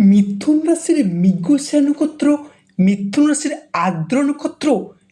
মিথুন রাশির মৃগশা নক্ষত্র মিথুন রাশির আর্দ্র নক্ষত্র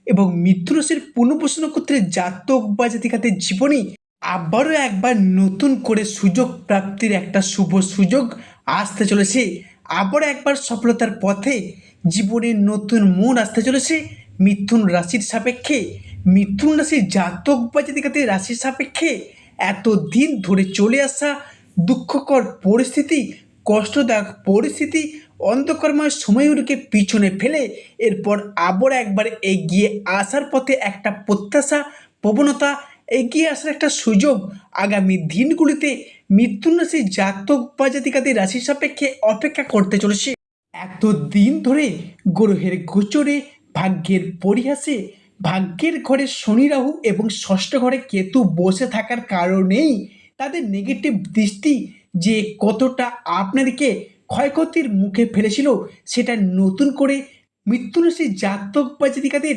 এবং মিথুন রাশির পুনঃবসু নক্ষত্রের জাতক বা জাতিকাদের জীবনে আবারও একবার নতুন করে সুযোগ প্রাপ্তির একটা শুভ সুযোগ আসতে চলেছে। আবারও একবার সফলতার পথে জীবনের নতুন মন আসতে চলেছে মিথুন রাশির সাপেক্ষে। মিথুন রাশির জাতক বা জাতিকাদের রাশির সাপেক্ষে এতদিন ধরে চলে আসা দুঃখকর পরিস্থিতি, কষ্টদায়ক পরিস্থিতি, অন্ধকারময় সময়গুলোকে পিছনে ফেলে এরপর আবার একবার এগিয়ে আসার পথে একটা প্রত্যাশা, প্রবণতা এগিয়ে আসার একটা সুযোগ আগামী দিনগুলিতে মৃত্যুন রাশির জাতক বা জাতিকাদের রাশির সাপেক্ষে অপেক্ষা করতে চলেছে। এতদিন ধরে গ্রহের গোচরে, ভাগ্যের পরিহাসে, ভাগ্যের ঘরে শনি রাহু এবং ষষ্ঠ ঘরে কেতু বসে থাকার কারণেই তাদের নেগেটিভ দৃষ্টি যে কতটা আপনাদেরকে ক্ষয়ক্ষতির মুখে ফেলেছিল, সেটা নতুন করে মৃত্যু জাতক বা জাতিকাদের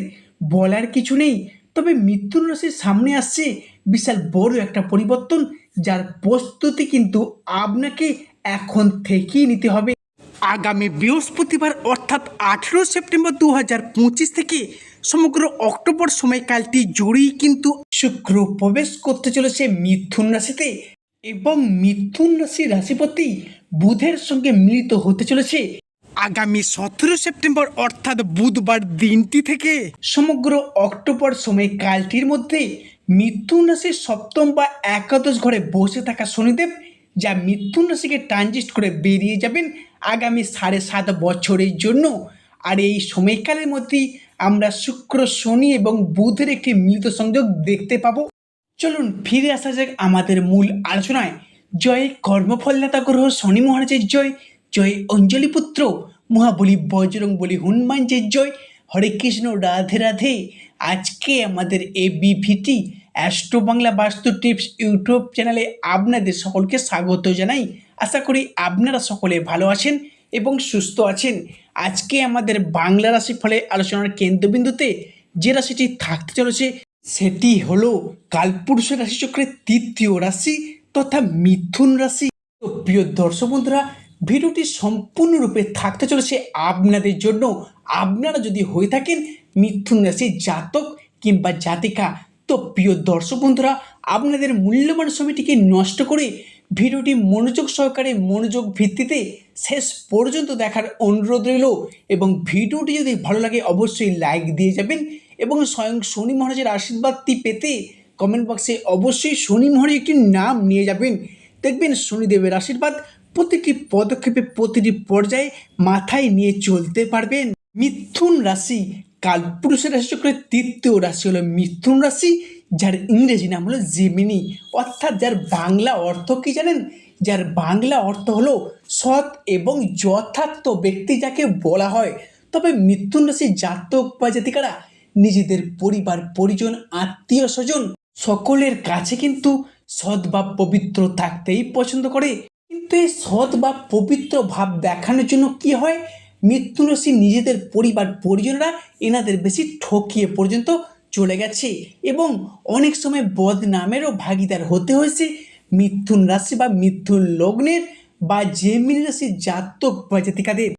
বলার কিছু নেই। তবে মৃত্যু সামনে আসছে বিশাল বড় একটা পরিবর্তন, যার প্রস্তুতি কিন্তু আপনাকে এখন থেকেই নিতে হবে। আগামী বৃহস্পতিবার অর্থাৎ আঠেরো সেপ্টেম্বর দু হাজার পঁচিশ থেকে সমগ্র অক্টোবর সময়কালটি জুড়েই কিন্তু শুক্র প্রবেশ করতে চলেছে মিথুন রাশিতে এবং মিথুন রাশি রাশিপতি বুধের সঙ্গে মিলিত হতে চলেছে। আগামী সতেরো সেপ্টেম্বর অর্থাৎ বুধবার দিনটি থেকে সমগ্র অক্টোবর সময়কালটির মধ্যে মিথুন রাশির সপ্তম বা একাদশ ঘরে বসে থাকা শনিদেব যা মিথুন রাশিকে ট্রানজিস্ট করে বেরিয়ে যাবেন আগামী সাড়ে সাত বছরের জন্য। আর এই সময়কালের মধ্যেই আমরা শুক্র, শনি এবং বুধের একটি মিলিত সংযোগ দেখতে পাবো। চলুন ফিরে আসা যাক আমাদের মূল আলোচনায়। জয় কর্মফলদাতা গ্রহ, শনি মহারাজের জয়। জয় অঞ্জলি পুত্র, মহাবলী বজরং বলি হনুমানজির জয়। হরে কৃষ্ণ, রাধে রাধে। আজকে আমাদের এ বিভিটি অ্যাস্ট্রো বাংলা বাস্তু টিপস ইউটিউব চ্যানেলে আপনাদের সকলকে স্বাগত জানাই। আশা করি আপনারা সকলে ভালো আছেন। এবং সুস্থ আছেন। আজকে আমাদের বাংলা রাশি ফলে আলোচনার কেন্দ্রবিন্দুতে যে রাশিটি থাকতে চলেছে, সেটি হলো কালপুরুষের রাশিচক্রের তৃতীয় রাশি তথা মিথুন রাশি। তো প্রিয় দর্শক বন্ধুরা, ভিডিওটি সম্পূর্ণরূপে থাকতে চলেছে আপনাদের জন্য। আপনারা যদি হয়ে থাকেন মিথুন রাশির জাতক কিংবা জাতিকা, তো প্রিয় দর্শক বন্ধুরা, আপনাদের মূল্যবান সময়টিকে নষ্ট করে ভিডিওটি মনোযোগ সহকারে মনোযোগ ভিত্তিতে শেষ পর্যন্ত দেখার অনুরোধ রইল এবং ভিডিওটি যদি ভালো লাগে অবশ্যই লাইক দিয়ে যাবেন এবং স্বয়ং শনি মহারাজের আশীর্বাদটি পেতে কমেন্ট বক্সে অবশ্যই শনি মহারাজ একটি নাম নিয়ে যাবেন। দেখবেন শনিদেবের আশীর্বাদ প্রতিটি পদক্ষেপে প্রতিটি পর্যায়ে মাথায় নিয়ে চলতে পারবেন। মিথুন রাশি, কালপুরুষের রাশিচক্রের তৃতীয় রাশি হলো মিথুন রাশি। যার ইংরেজি নাম হলো জেমিনি, অর্থাৎ যার বাংলা অর্থ কি জানেন? যার বাংলা অর্থ হলো সৎ এবং যথার্থ ব্যক্তি যাকে বলা হয়। তবে মিথুন রাশি জাতক বা জাতিকারা নিজেদের পরিবার, পরিজন, আত্মীয় স্বজন সকলের কাছে কিন্তু সৎ বা পবিত্র থাকতেই পছন্দ করে। কিন্তু এই সৎ বা পবিত্র ভাব দেখানোর জন্য কি হয়? মৃত্যু রাশি নিজেদের পরিবার, পরিজনরা এনাদের বেশি ঠকিয়ে পর্যন্ত চলে গেছে এবং অনেক সময় বদনামেরও ভাগিদার হতে হয়েছে। মিথুন রাশি বা মিথুন লগ্নের বা যে জেমিনি রাশির জাতক বা জাতিকাদের।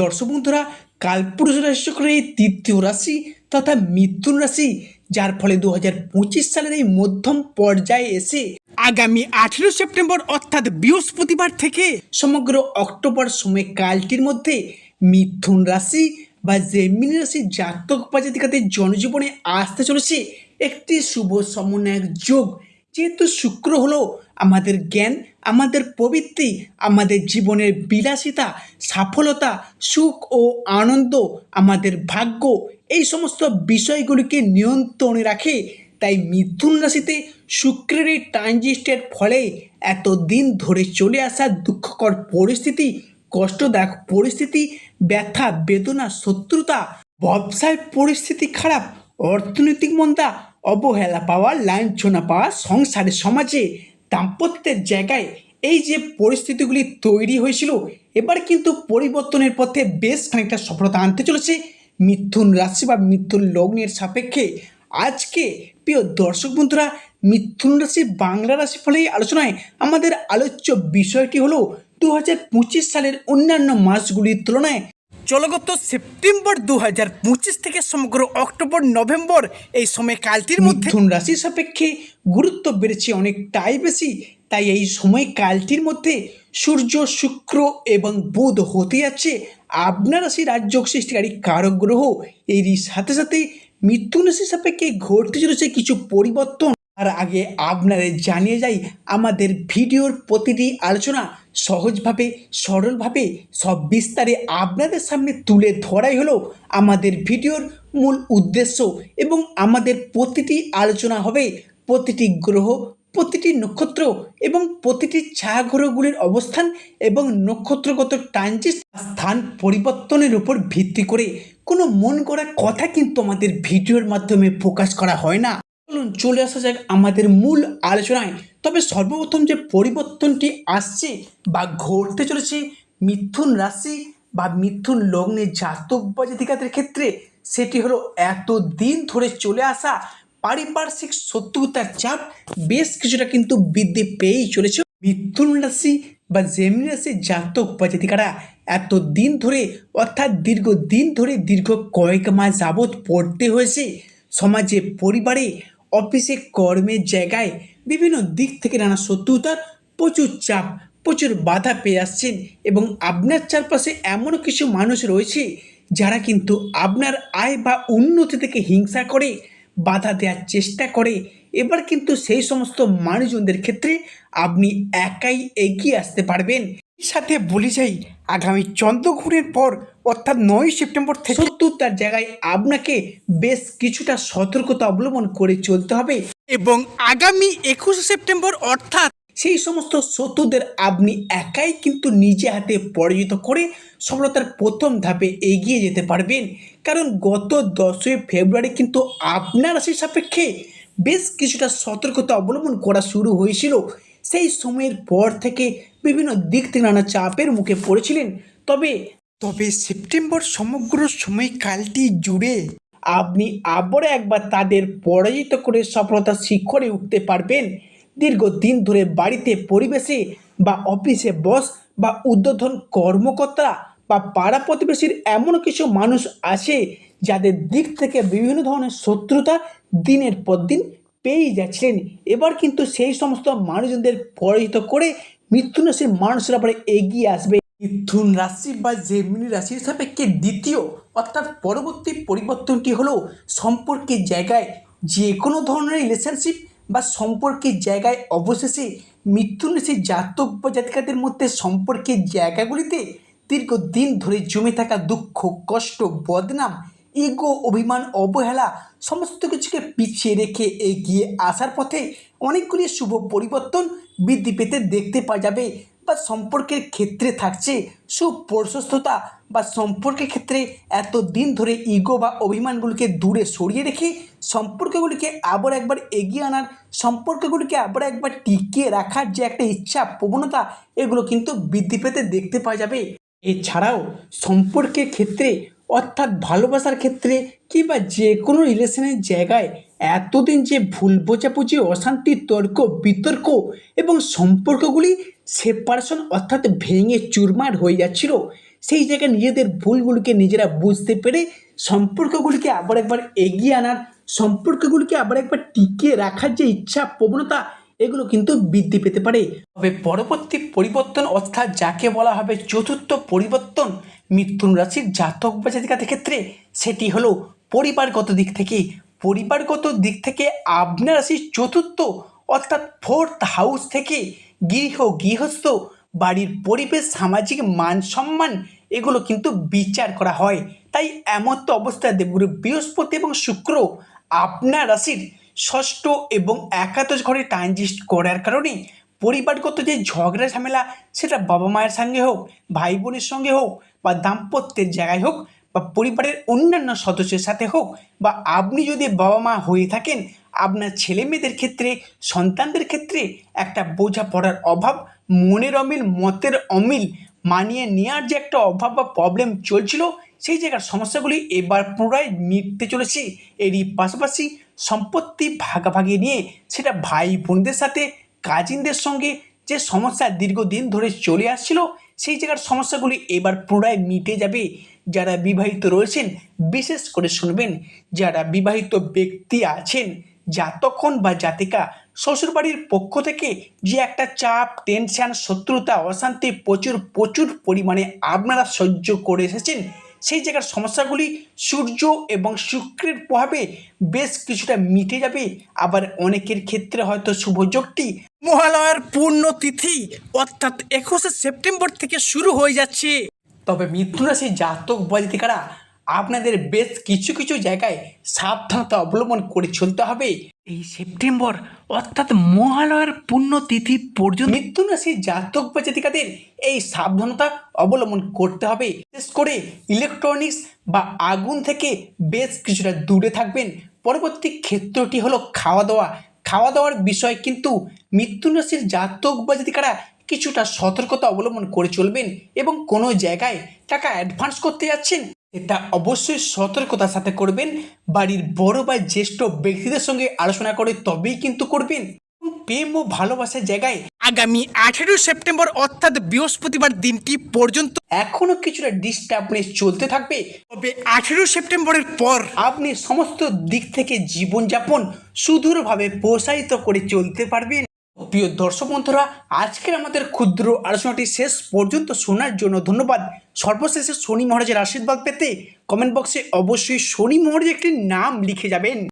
দর্শক বন্ধুরা, কালপুরুষ রাশি চক্রের এই তৃতীয় রাশি তথা মিথুন রাশি, যার ফলে দু হাজার পঁচিশ সালের এই মধ্যম পর্যায়ে এসে আগামী আঠেরো সেপ্টেম্বর অর্থাৎ বৃহস্পতিবার থেকে সমগ্র অক্টোবর সময়কালটির মধ্যে মিথুন রাশি বা জেমিনি রাশির জাতক বা জাতিকাদের জনজীবনে আসতে চলেছে একটি শুভ সমন্বয়ক যোগ। যেহেতু শুক্র হলো আমাদের জ্ঞান, আমাদের প্রবৃত্তি, আমাদের জীবনের বিলাসিতা সফলতা সুখ ও আনন্দ, আমাদের ভাগ্য, এই সমস্ত বিষয়গুলিকে নিয়ন্ত্রণে রাখে। তাই মিথুন রাশিতে শুক্রের এই ট্রানজিস্টের ফলে এতদিন ধরে চলে আসা দুঃখকর পরিস্থিতি, কষ্টদায়ক পরিস্থিতি ব্যথা, বেদনা, শত্রুতা, ব্যবসায় পরিস্থিতি খারাপ, অর্থনৈতিক মন্দা, অবহেলা পাওয়া, লাঞ্ছনা পাওয়া, সংসারে, সমাজে দাম্পত্যের জায়গায় এই যে পরিস্থিতিগুলি তৈরি হয়েছিল, এবার কিন্তু পরিবর্তনের পথে বেশ খানিকটা সফলতা আনতে চলেছে। মিথুন রাশি বা মিথুন লগ্নের সাপেক্ষে আজকে প্রিয় দর্শক বন্ধুরা, মিথুন রাশি বাংলা রাশি ফলে আলোচনায় আমাদের আলোচ্য বিষয়টি হলো দু হাজার পঁচিশ সালের অন্যান্য মাসগুলির তুলনায় চলগত সেপ্টেম্বর দু হাজার পঁচিশ থেকে সমগ্র অক্টোবর, নভেম্বর এই সময়কালটির মধ্যে মিথুন রাশি সাপেক্ষে গুরুত্ব বেড়েছে অনেকটাই বেশি। তাই এই সময়কালটির মধ্যে সূর্য, শুক্র এবং বুধ হতে যাচ্ছে। আপনার রাশি রাজ্য সৃষ্টিকারী কারক গ্রহ। এরই সাথে সাথে মিথুন রাশি সাপেক্ষে ঘটতে চলেছে কিছু পরিবর্তন। আর আগে আপনাদের জানিয়ে যাই, আমাদের ভিডিওর প্রতিটি আলোচনা সহজভাবে, সরলভাবে, সব বিস্তারে আপনাদের সামনে তুলে ধরাই হলো আমাদের ভিডিওর মূল উদ্দেশ্য এবং আমাদের প্রতিটি আলোচনা হবে প্রতিটি গ্রহ, প্রতিটি নক্ষত্র এবং প্রতিটি ছায়াগ্রহগুলির অবস্থান এবং নক্ষত্রগত ট্রানজিট স্থান পরিবর্তনের উপর ভিত্তি করে। কোনো মন করা কথা কিন্তু আমাদের ভিডিওর মাধ্যমে প্রকাশ করা হয় না। চলুন চলে আসা যাক আমাদের মূল আলোচনায়। তবে সর্বপ্রথম যে পরিবর্তনটি আসছে বা ঘটতে চলেছে, মিথুন রাশি বা মিথুন লগ্নে জাতক বা জাতিকাদের ক্ষেত্রে, সেটি হলো এত দিন ধরে চলে আসা পারিপার্শ্বিক শত্রুতার চাপ বেশ কিছুটা কিন্তু বৃদ্ধি পেয়েই চলেছে। মিথুন রাশি বা জেমিনি রাশির জাতক বা জাতিকারা এত দিন ধরে, অর্থাৎ দীর্ঘ দিন ধরে দীর্ঘ কয়েক মাস যাবৎ পড়তে হয়েছে। সমাজে, পরিবারে অফিসে কর্মের জায়গায় বিভিন্ন দিক থেকে নানা শত্রুতার প্রচুর চাপ, প্রচুর বাধা পেয়ে আসছেন এবং আপনার চারপাশে এমনও কিছু মানুষ রয়েছে যারা কিন্তু আপনার আয় বা উন্নতি থেকে হিংসা করে, বাধা দেওয়ার চেষ্টা করে। এবার কিন্তু সেই সমস্ত মানুষজনদের ক্ষেত্রে আপনি একাই এগিয়ে আসতে পারবেন। সাথে বলি যাই, আগামী চন্দ্রঘুরের পর, অর্থাৎ নয় সেপ্টেম্বর থেকে সত্তরটার জায়গায় আপনাকে বেশ কিছুটা সতর্কতা অবলম্বন করে চলতে হবে। এবং আগামী একুশে সেপ্টেম্বর, অর্থাৎ সেই সমস্ত শত্রুদের আপনি একাই কিন্তু নিজে হাতে পরাজিত করে সফলতার প্রথম ধাপে এগিয়ে যেতে পারবেন। কারণ গত দশই ফেব্রুয়ারি কিন্তু আপনার রাশির সাপেক্ষে বেশ কিছুটা সতর্কতা অবলম্বন করা শুরু হয়েছিল। সেই সময়ের পর থেকে বিভিন্ন দিক থেকে নানা চাপের মুখে পড়েছিলেন। তবে তবে সেপ্টেম্বর সমগ্র সময়কালটি জুড়ে আপনি আবারও একবার তাদের পরাজিত করে সফলতার শিখরে উঠতে পারবেন। দীর্ঘদিন ধরে বাড়িতে পরিবেশে বা অফিসে বস বা উদ্বোধন কর্মকর্তা বা পাড়া প্রতিবেশীর এমন কিছু মানুষ আছে যাদের দিক থেকে বিভিন্ন ধরনের শত্রুতা দিনের পর দিন পেয়েই যাচ্ছিলেন। এবার কিন্তু সেই সমস্ত মানুষজনদের পরাজিত করে মৃত্যু রাশির মানুষরা পরে এগিয়ে আসবে। মিথুন রাশি বা জেমিনি রাশির সাপেক্ষে দ্বিতীয় অর্থাৎ পরবর্তী পরিবর্তনটি হলো সম্পর্কের জায়গায় যে কোনো ধরনের রিলেশনশিপ বা সম্পর্কের জায়গায় অবশেষে মৃত্যু রাশির জাতক বা জাতিকাদের মধ্যে সম্পর্কের জায়গাগুলিতে দীর্ঘদিন ধরে জমে থাকা দুঃখ, কষ্ট, বদনাম ইগো, অভিমান, অবহেলা সমস্ত কিছুকে পিছিয়ে রেখে এগিয়ে আসার পথে অনেকগুলি শুভ পরিবর্তন বৃদ্ধি পেতে দেখতে পাওয়া যাবে বা সম্পর্কের ক্ষেত্রে থাকছে সুপ্রশস্ততা বা সম্পর্কের ক্ষেত্রে এত দিন ধরে ইগো বা অভিমানগুলিকে দূরে সরিয়ে রেখে সম্পর্কগুলিকে আবার একবার এগিয়ে আনার, সম্পর্কগুলিকে আবার একবার টিকিয়ে রাখার যে একটা ইচ্ছা, প্রবণতা, এগুলো কিন্তু বৃদ্ধি পেতে দেখতে পাওয়া যাবে। এছাড়াও সম্পর্কের ক্ষেত্রে অর্থাৎ ভালোবাসার ক্ষেত্রে কিংবা যে কোনো রিলেশনের জায়গায় এতদিন যে ভুল বোঝাবুঝি, অশান্তি, তর্ক, বিতর্ক এবং সম্পর্কগুলি সেপারেশন অর্থাৎ ভেঙে চুরমার হয়ে যাচ্ছিল, সেই জায়গায় নিজেদের ভুলগুলিকে নিজেরা বুঝতে পেরে সম্পর্কগুলিকে আবার একবার এগিয়ে আনার, সম্পর্কগুলিকে আবার একবার টিকিয়ে রাখার যে ইচ্ছা, প্রবণতা, এগুলো কিন্তু বৃদ্ধি পেতে পারে। তবে পরবর্তী পরিবর্তন অর্থাৎ যাকে বলা হবে চতুর্থ পরিবর্তন মিথুন রাশির জাতক বা জাতিকাদের ক্ষেত্রে সেটি হলো পরিবারগত দিক থেকে, পরিবারগত দিক থেকে আপনার রাশির চতুর্থ অর্থাৎ ফোর্থ হাউস থেকে গৃহ, গৃহস্থ, বাড়ির পরিবেশ, সামাজিক মান সম্মান, এগুলো কিন্তু বিচার করা হয়। তাই এমন তো অবস্থায় দেবগুরু বৃহস্পতি এবং শুক্র আপনার রাশির ষষ্ঠ এবং একাদশ ঘরে ট্রানজিস্ট করার কারণে পরিবারগত যে ঝগড়া ঝামেলা, সেটা বাবা মায়ের সঙ্গে হোক, ভাই বোনের সঙ্গে হোক, বা দাম্পত্যের জায়গায় হোক, বা পরিবারের অন্যান্য সদস্যের সাথে হোক, বা আপনি যদি বাবা মা হয়ে থাকেন, আপনার ছেলে মেয়েদের ক্ষেত্রে, সন্তানদের ক্ষেত্রে একটা বোঝাপড়ার অভাব, মনের অমিল, মতের অমিল মানিয়ে নেওয়ার যে একটা অভাব বা প্রবলেম চলছিল, সেই জায়গার সমস্যাগুলি এবার পুনরায় মিটতে চলেছে। এরই পাশাপাশি সম্পত্তি ভাগাভাগি নিয়ে সেটা ভাই বোনদের সাথে কাজিনদের সঙ্গে যে সমস্যা দীর্ঘদিন ধরে চলে আসছিল, সেই জায়গার সমস্যাগুলি এবার পুনরায় মিটে যাবে। যারা বিবাহিত রয়েছেন, বিশেষ করে শুনবেন, যারা বিবাহিত ব্যক্তি আছেন জাতকন বা জাতিকা, শ্বশুরবাড়ির পক্ষ থেকে যে একটা চাপ টেনশন শত্রুতা, অশান্তি প্রচুর প্রচুর পরিমাণে আপনারা সহ্য করে এসেছেন সেই জায়গার সমস্যাগুলি সূর্য এবং শুক্রের প্রভাবে বেশ কিছুটা মিটে যাবে। আবার অনেকের ক্ষেত্রে হয়তো শুভযোগটি মহালয়ার পূর্ণ তিথি অর্থাৎ একুশে সেপ্টেম্বর থেকে শুরু হয়ে যাচ্ছে। তবে মিথুন জাতক বজাতিকারা আপনাদের বেশ কিছু কিছু জায়গায় সাবধানতা অবলম্বন করে চলতে হবে। এই সেপ্টেম্বর, অর্থাৎ মহালয়ার পুণ্যতিথি পর্যন্ত মিথুন রাশির জাতক বা জাতিকাদের এই সাবধানতা অবলম্বন করতে হবে। বিশেষ করে ইলেকট্রনিক্স বা আগুন থেকে বেশ কিছুটা দূরে থাকবেন। পরবর্তী ক্ষেত্রটি হলো খাওয়া দাওয়া খাওয়া দাওয়ার বিষয় কিন্তু মিথুন রাশির জাতক বা জাতিকারা কিছুটা সতর্কতা অবলম্বন করে চলবেন এবং কোনো জায়গায় টাকা অ্যাডভান্স করতে যাচ্ছেন। এটা অবশ্যই সতর্কতার সাথে করবেন, বাড়ির বড় বা জ্যেষ্ঠ ব্যক্তিদের সঙ্গে আলোচনা করে তবেই কিন্তু করবেন। প্রেম ও ভালোবাসার জায়গায় আগামী আঠেরো সেপ্টেম্বর অর্থাৎ বৃহস্পতিবার দিনটি পর্যন্ত এখনও কিছুটা ডিস্টার্বনেস চলতে থাকবে। তবে আঠেরো সেপ্টেম্বরের পর আপনি সমস্ত দিক থেকে জীবনযাপন সুদূরভাবে প্রসারিত করে চলতে পারবেন। প্রিয় দর্শক বন্ধুরা, আজকের আমাদের ক্ষুদ্র আলোচনাটি শেষ পর্যন্ত শোনার জন্য ধন্যবাদ। সর্বশেষে শনি মহারাজের আশীর্বাদ পেতে কমেন্ট বক্সে অবশ্যই শনি মহারাজ একটি নাম লিখে যাবেন।